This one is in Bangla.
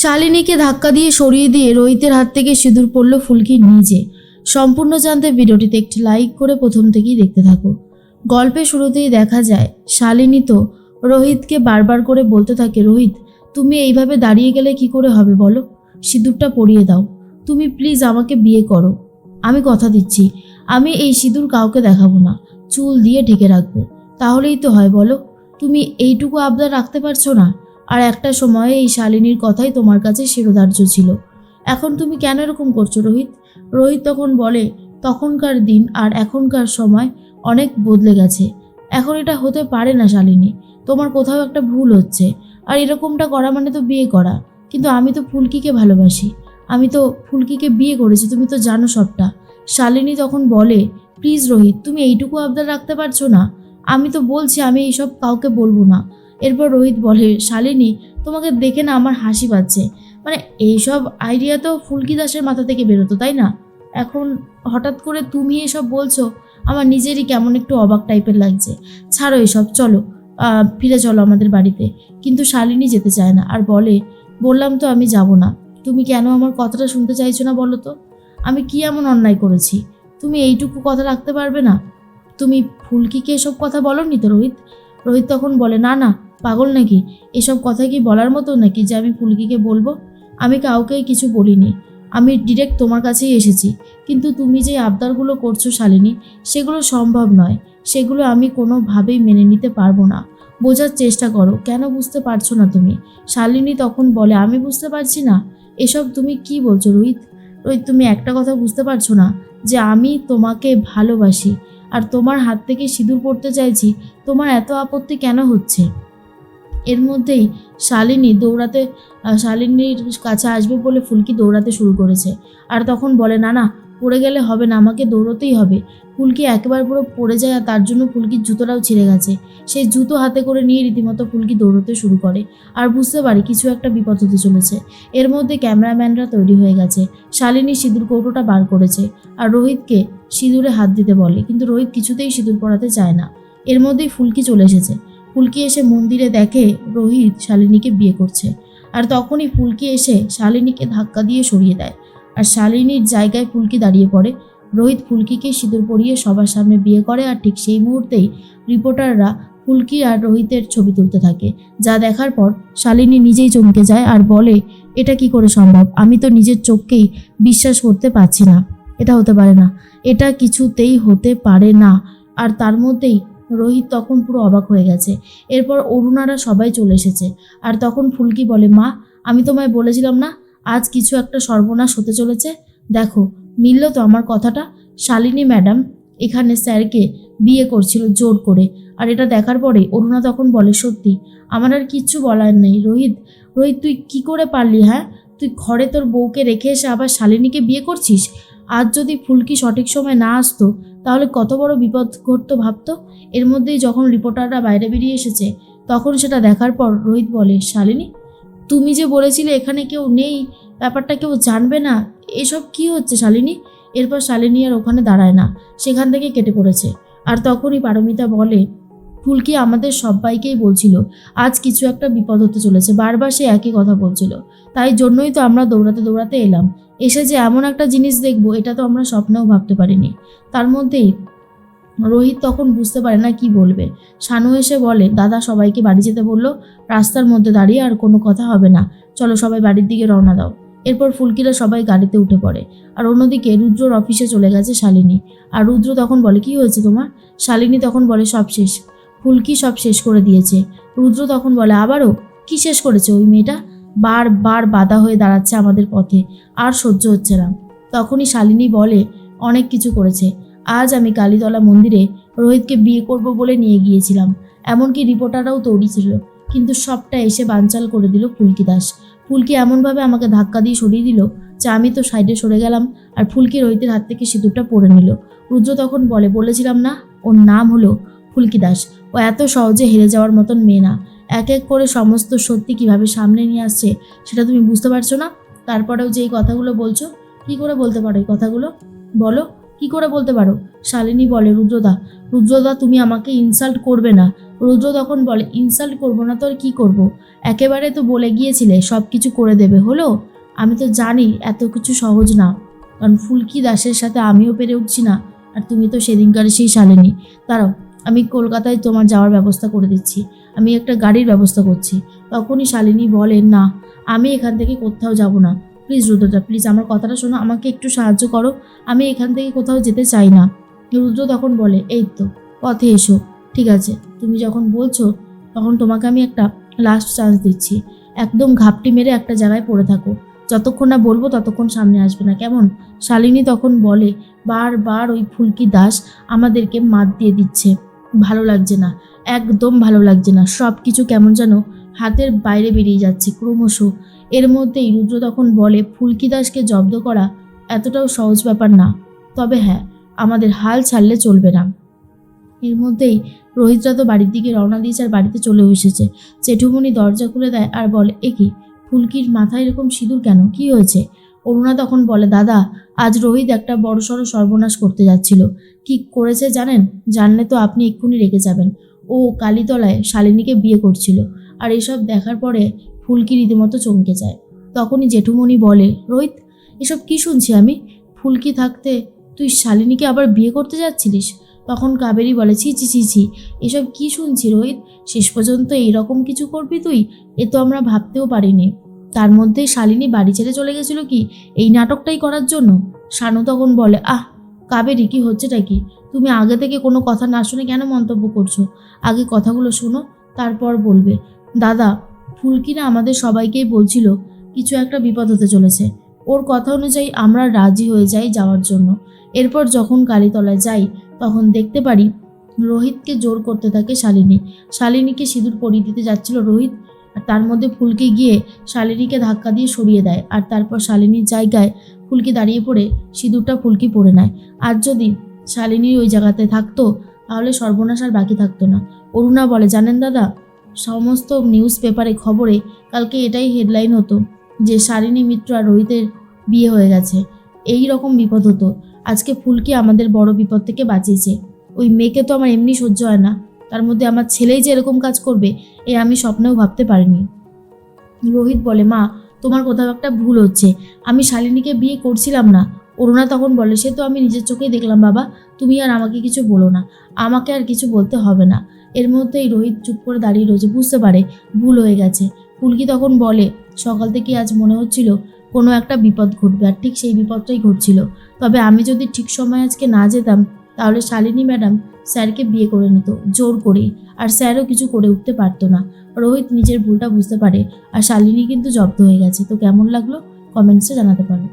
শালিনীকে ধাক্কা দিয়ে সরিয়ে দিয়ে রোহিতের হাত থেকে সিঁদুর পড়ল ফুলকি নিজে। সম্পূর্ণ জানতে ভিডিওটিতে একটি লাইক করে প্রথম থেকেই দেখতে থাকো। গল্পের শুরুতেই দেখা যায়, শালিনী তো রোহিতকে বারবার করে বলতে থাকে, রোহিত, তুমি এইভাবে দাঁড়িয়ে গেলে কি করে হবে বলো? সিঁদুরটা পরিয়ে দাও। তুমি প্লিজ আমাকে বিয়ে করো। আমি কথা দিচ্ছি। আমি এই সিঁদুর কাউকে দেখাবো না। চুল দিয়ে ঢেকে রাখব। তাহলেই তো হয় বলো। তুমি এইটুকু আবদার রাখতে পারছ না? আর একটা সময়ে এই শালিনীর কথাই তোমার কাছে শিরোধার্য ছিল। এখন তুমি কেন এরকম করছ রোহিত? রোহিত তখন বলে, তখনকার দিন আর এখনকার সময় অনেক বদলে গেছে। এখন এটা হতে পারে না শালিনী। তোমার কোথাও একটা ভুল হচ্ছে। আর এরকমটা করা মানে তো বিয়ে করা। কিন্তু আমি তো ফুলকিকে ভালোবাসি। আমি তো ফুলকিকে বিয়ে করেছি, তুমি তো জানো সবটা। শালিনী তখন বলে, প্লিজ রোহিত, তুমি এইটুকু আবদার রাখতে পারছ না। আমি তো বলছি, আমি এইসব কাউকে বলব না। এরপর রোহিত বলে, শালিনী, তোমাকে দেখে না আমার হাসি পাচ্ছে। মানে এইসব আইডিয়া তো ফুলকি দাসের মাথা থেকে বেরোতো, তাই না? এখন হঠাৎ করে তুমি এসব বলছো, আমার নিজেরই কেমন একটু অবাক টাইপের লাগছে। ছাড়ো এসব, চলো ফিরে চলো আমাদের বাড়িতে। কিন্তু শালিনী যেতে চায় না আর বলে, বললাম তো আমি যাব না। তুমি কেন আমার কথাটা শুনতে চাইছো না বলো তো? আমি কি এমন অন্যায় করেছি? তুমি এইটুকু কথা রাখতে পারবে না? তুমি ফুলকিকে এসব কথা বলো নি তো রোহিত? রোহিত তখন বলে, না না পাগল নাকি? এসব কথা কি বলার মতো নাকি যে আমি ফুলকিকে বলব? আমি কাউকেই কিছু বলিনি। আমি ডিরেক্ট তোমার কাছেই এসেছি। কিন্তু তুমি যে আবদারগুলো করছ শালিনী, সেগুলো সম্ভব নয়। সেগুলো আমি কোনোভাবেই মেনে নিতে পারব না। বোঝার চেষ্টা করো, কেন বুঝতে পারছ না তুমি? শালিনী তখন বলে, আমি বুঝতে পারছি না। এসব তুমি কি বলছো রোহিত? রোহিত, তুমি একটা কথা বুঝতে পারছ না? যে আমি তোমাকে ভালোবাসি। আর তোমার হাত থেকে সিঁদুর পড়তে চাইছি, তোমার এত আপত্তি কেন হচ্ছে? এর মধ্যেই শালিনী দৌড়াতে শালিনীর কাছে আসবে বলে ফুলকি দৌড়াতে শুরু করেছে। আর তখন বলে, না না, পড়ে গেলে হবে না, আমাকে দৌড়তেই হবে। ফুলকি একেবারে পুরো পড়ে যায় আর তার জন্য ফুলকির জুতোটাও ছিঁড়ে গেছে। সেই জুতো হাতে করে নিয়ে রীতিমতো ফুলকি দৌড়তে শুরু করে। আর বুঝতে পারি কিছু একটা বিপদ হতে চলেছে। এর মধ্যে ক্যামেরাম্যানরা তৈরি হয়ে গেছে। শালিনী সিঁদুর কৌটোটা বার করেছে আর রোহিতকে সিঁদুরে হাত দিতে বলে। কিন্তু রোহিত কিছুতেই সিঁদুর পরাতে চায় না। এর মধ্যেই ফুলকি চলে এসেছে। ফুলকি এসে মন্দিরে দেখে রোহিত শালিনীকে বিয়ে করছে। আর তখনই ফুলকি এসে শালিনীকে ধাক্কা দিয়ে সরিয়ে দেয়। আর শালিনীর জায়গায় ফুলকি দাঁড়িয়ে পড়ে। রোহিত ফুলকিকে সিঁদুর পরিয়ে সবার সামনে বিয়ে করে আর ঠিক সেই মুহূর্তেই রিপোর্টাররা ফুলকি আর রোহিতের ছবি তুলতে থাকে। যা দেখার পর শালিনী নিজেই চমকে যায় আর বলে, এটা কি করে সম্ভব? আমি তো নিজের চোখকেই বিশ্বাস করতে পারছি না। এটা হতে পারে না। এটা কিছুতেই হতে পারে না। আর তার মধ্যেই রোহিত তখন পুরো অবাক হয়ে গেছে। এরপর অরুণারা সবাই চলে এসেছে। আর তখন ফুলকি বলে, মা, আমি তোমায় বলেছিলাম না, আজ কিছু একটা সর্বনাশ হতে চলেছে? দেখো, মিলল তো আমার কথাটা। শালিনী ম্যাডাম এখানে স্যারকে বিয়ে করছিল জোর করে। আর এটা দেখার পরে অরুণা তখন বলে, সত্যি, আমার আর কিচ্ছু বলার নেই। রোহিত রোহিত, তুই কি করে পারলি হ্যাঁ? তুই ঘরে তোর বউকে রেখে এসে আবার শালিনীকে বিয়ে করছিস? আজ যদি ফুলকি সঠিক সময় না আসতো, তাহলে কত বড় বিপদ ঘটতো ভাবতো? এর মধ্যেই যখন রিপোর্টাররা বাইরে বেরিয়ে এসেছে, তখন সেটা দেখার পর রোহিত বলে, শালিনী, তুমি যে বলেছিলে এখানে কেউ নেই, ব্যাপারটা কেউ জানবে না, এসব কি হচ্ছে শালিনী? এরপর শালিনী আর ওখানে দাঁড়ায় না, সেখান থেকে কেটে পড়েছে। আর তখনই পারমিতা বলে ফুলকি আমাদের সবাইকেই বলছিল, আজ কিছু একটা বিপদ হতে চলেছে। বারবার সে একই কথা বলছিল। তাই জন্যই তো আমরা দৌড়াতে দৌড়াতে এলাম। এসে যে এমন একটা জিনিস দেখব, এটা তো আমরা স্বপ্নেও ভাবতে পারিনি। তার মধ্যেই রোহিত তখন বুঝতে পারে না কি বলবে। শানু এসে বলে, দাদা সবাইকে বাড়ি যেতে বলল, রাস্তার মধ্যে দাঁড়িয়ে আর কোনো কথা হবে না। চলো সবাই বাড়ির দিকে রওনা দাও। এরপর ফুলকিরা সবাই গাড়িতে উঠে পড়ে। আর অন্যদিকে রুদ্রর অফিসে চলে গেছে শালিনী। আর রুদ্র তখন বলে, কি হয়েছে তোমার? শালিনী তখন বলে, সব শেষ। ফুলকি সব শেষ করে দিয়েছে। রুদ্র তখন বলে, আবারও? কি শেষ করেছে ওই মেয়েটা? বার বার বাধা হয়ে দাঁড়াচ্ছে আমাদের পথে, আর সহ্য হচ্ছে না। তখনই শালিনী বলে, অনেক কিছু করেছে। আজ আমি কালীতলা মন্দিরে রোহিতকে বিয়ে করব বলে নিয়ে গিয়েছিলাম। এমনকি রিপোর্টাররাও তৈরি ছিল। কিন্তু সবটা এসে বানচাল করে দিল ফুলকি দাস। ফুলকি এমনভাবে আমাকে ধাক্কা দিয়ে সরিয়ে দিল যে আমি তো সাইডে সরে গেলাম আর ফুলকি রোহিতের হাত থেকে সিঁদুরটা পরে নিল। রুদ্র তখন বলে, বলেছিলাম না, ওর নাম হলো ফুলকি দাস। ও এত সহজে হেরে যাওয়ার মতন মেয়ে না। এক এক করে সমস্ত সত্যি কীভাবে সামনে নিয়ে আসছে, সেটা তুমি বুঝতে পারছ না? তারপরেও যে এই কথাগুলো বলছো, কি করে বলতে পারো এই কথাগুলো? বলো, কি করে বলতে পারো? শালিনী বলে, রুদ্রদা রুদ্রদা, তুমি আমাকে ইনসাল্ট করবে না। রুদ্র তখন বলে ইনসাল্ট করব না তো আর কী করব? একেবারে তো বলে গিয়েছিলে সব কিছু করে দেবে, হলো? আমি তো জানি, এত কিছু সহজ না। কারণ ফুলকি দাসের সাথে আমিও পেরে উঠছি না, আর তুমি তো সেদিনকার সেই শালিনী। দাঁড়াও। আমি কলকাতায় তোমার যাওয়ার ব্যবস্থা করে দিচ্ছি। আমি একটা গাড়ির ব্যবস্থা করছি। তখনই শালিনী বলেন না, আমি এখান থেকে কোথাও যাব না। প্লিজ রুদ্রদা প্লিজ আমার কথাটা শোনো, আমাকে একটু সাহায্য করো। আমি এখান থেকে কোথাও যেতে চাই না। রুদ্র তখন বলে, এই তো, পথে এসো, ঠিক আছে। তুমি যখন বলছো, তখন তোমাকে আমি একটা লাস্ট চান্স দিচ্ছি। একদম ঘাপটি মেরে একটা জায়গায় পড়ে থাকো। যতক্ষণ না বলব, ততক্ষণ সামনে আসবে না। কেমন? শালিনী তখন বলে, বারবার ওই ফুলকি দাস আমাদেরকে মাত দিয়ে দিচ্ছে। ভালো লাগছে না, একদম ভালো লাগছে না। সব কিছু কেমন যেন হাতের বাইরে বেরিয়ে যাচ্ছে ক্রমশ। এর মধ্যেই রুদ্র তখন বলে, ফুলকি দাসকে জব্দ করা এতটাও সহজ ব্যাপার না। তবে হ্যাঁ আমাদের হাল ছাড়লে চলবে না। এর মধ্যেই রোহিতরা তো বাড়ির দিকে রওনা দিয়েছে আর বাড়িতে চলে এসেছে। জেঠুমণি দরজা খুলে দেয় আর বলে, এ কি, ফুলকির মাথায় এরকম সিঁদুর কেন? কি হয়েছে? অরুণা তখন বলে, দাদা, আজ রোহিত একটা বড়সড় সর্বনাশ করতে যাচ্ছিল। কি করেছে জানেন? জানলে তো আপনি এক্ষুনি রেগে যাবেন। ও কালীতলায় শালিনীকে বিয়ে করছিল আর এসব দেখার পরে ফুলকি রীতিমতো চমকে যায়। তখনই জেঠুমণি বলে, রোহিত, এসব কি শুনছি আমি? ফুলকি থাকতে তুই শালিনীকে আবার বিয়ে করতে যাচ্ছিলিস? তখন কাবেরি বলে, ছি ছি ছি ছি, এসব কি শুনছি রোহিত? শেষ পর্যন্ত এইরকম কিছু করবি তুই? এ তো আমরা ভাবতেও পারিনি। তার মধ্যে শালিনী বাড়ি ছেড়ে চলে গেছিল কি? এই নাটকটাই করার জন্য? শানু তখন বলে, আহ, কাবেরী, কি হচ্ছেটা কি? তুমি আগে থেকে কোনো কথা না শুনে কেন মন্তব্য করছ? আগে কথাগুলো শোনো, তারপর বলবে। দাদা ফুলকিনা আমাদের সবাইকেই বলছিল, কিছু একটা বিপদ হতে চলেছে। ওর কথা অনুযায়ী আমরা রাজি হয়ে যাই যাওয়ার জন্য। এরপর যখন কালীতলায় যাই, তখন দেখতে পারি রোহিতকে জোর করতে থাকে শালিনী। শালিনীকে সিঁদুর পরিয়ে দিতে যাচ্ছিল রোহিত। তার মধ্যে ফুলকি গিয়ে শালিনীকে ধাক্কা দিয়ে সরিয়ে দেয়। আর তারপর শালিনীর জায়গায় ফুলকি দাঁড়িয়ে পড়ে, সিঁদুরটা ফুলকি পড়ে নেয়। আর যদি শালিনী ওই জায়গাতে থাকতো, তাহলে সর্বনাশ আর বাকি থাকতো না। অরুণা বলে, জানেন দাদা, সমস্ত নিউজ পেপারে, খবরে কালকে এটাই হেডলাইন হতো যে শালিনী মিত্র আর রোহিতের বিয়ে হয়ে গেছে। এই রকম বিপদ হতো। আজকে ফুলকি আমাদের বড় বিপদ থেকে বাঁচিয়েছে। ওই মেয়েকে তো আমার এমনি সহ্য হয় না। তার মধ্যে আমার ছেলেই যে এরকম কাজ করবে, এ আমি স্বপ্নেও ভাবতে পারিনি। রোহিত বলে, মা, তোমার কোথাও একটা ভুল হচ্ছে। আমি শালিনীকে বিয়ে করছিলাম না। অরুণা তখন বলে, সে তো আমি নিজের চোখেই দেখলাম, বাবা। তুমি আর আমাকে কিছু বলো না। আমাকে আর কিছু বলতে হবে না। এর মধ্যেই রোহিত চুপ করে দাঁড়িয়ে রয়েছে। বুঝতে পারে, ভুল হয়ে গেছে। ফুলকি তখন বলে, সকাল থেকে আজ মনে হচ্ছিল কোনো একটা বিপদ ঘটবে, আর ঠিক সেই বিপদটাই ঘটছিল। তবে আমি যদি ঠিক সময় আজকে না যেতাম তাহলে শালিনী ম্যাডাম স্যারকে বিয়ে করে নিত, জোর করে আর স্যারও কিছু করে উঠতে পারতো না। রোহিত নিজের ভুলটা বুঝতে পারে, আর শালিনী কিন্তু জব্দ হয়ে গেছে। তো কেমন লাগল? কমেন্টসে জানাতে পারো।